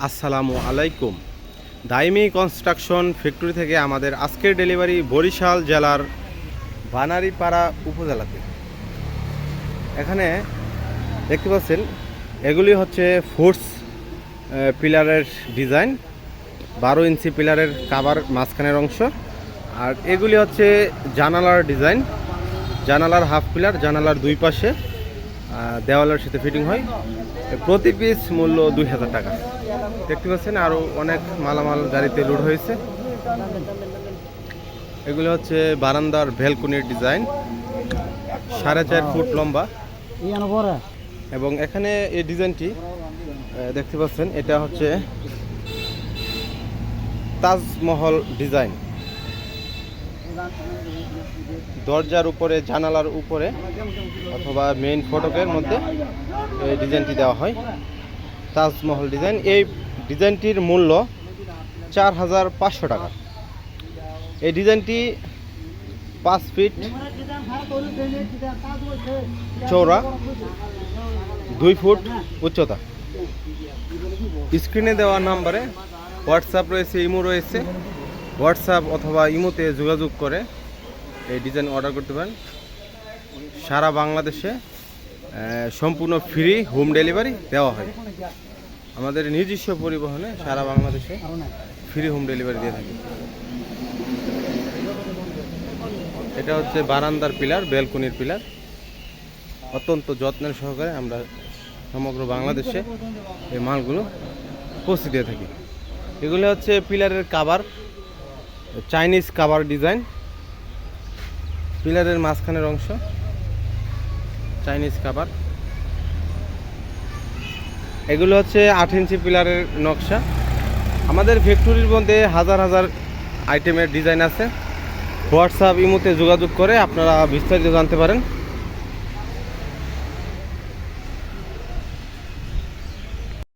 আসসালামু আলাইকুম। দাইমি construction factory থেকে আমাদের আজকের ডেলিভারি বরিশাল জেলার বানারিপাড়া উপজেলাতে। এখানে দেখতে পাচ্ছেন, এগুলি হচ্ছে ফোর্স পিলারের ডিজাইন, বারো ইঞ্চি পিলারের কাভার মাঝখানের অংশ, আর এগুলি হচ্ছে জানালার ডিজাইন। জানালার হাফ পিলার, জানালার দুই পাশে দেওয়ালের সাথে ফিটিং হয়। প্রতি পিস মূল্য দুই হাজার টাকা। দেখতে পাচ্ছেন আরও অনেক মালামাল গাড়িতে লোড হয়েছে। এগুলো হচ্ছে বারান্দার ভেলকুনির ডিজাইন। সাড়ে চার ফুট লম্বা। এবং এখানে এই ডিজাইনটি দেখতে পাচ্ছেন, এটা হচ্ছে তাজমহল ডিজাইন। দরজার উপরে, জানালার উপরে অথবা মেইন ফটকের মধ্যে এই ডিজাইনটি দেওয়া হয়। তাজমহল ডিজাইন। এই ডিজাইনটির মূল্য চার হাজার পাঁচশো টাকা। এই ডিজাইনটি পাঁচ ফিট চৌড়া দুই ফুট উচ্চতা। স্ক্রিনে দেওয়া নাম্বারে হোয়াটসঅ্যাপ রয়েছে, ইমো রয়েছে। হোয়াটসঅ্যাপ অথবা ইমোতে যোগাযোগ করে এই ডিজাইন অর্ডার করতে পারেন। সারা বাংলাদেশে সম্পূর্ণ ফ্রি, হোম ডেলিভারি দেওয়া হয়। আমাদের নিজস্ব পরিবহনে সারা বাংলাদেশে ফ্রি হোম ডেলিভারি দিয়ে থাকি। এটা হচ্ছে বারান্দার পিলার, বেলকনির পিলার। অত্যন্ত যত্নের সহকারে আমরা সমগ্র বাংলাদেশে এই মালগুলো পৌঁছে দিয়ে থাকি। এগুলো হচ্ছে পিলারের কাবার চাইনিজ কাবার ডিজাইন পিলারের মাঝখানের অংশ। চাইনিজ খাবার। এগুলো হচ্ছে আট ইঞ্চি পিলারের নকশা। আমাদের ফ্যাক্টরির মধ্যে হাজার হাজার আইটেমের ডিজাইন আছে। হোয়াটসঅ্যাপ, ইমোতে যোগাযোগ করে আপনারা বিস্তারিত জানতে পারেন।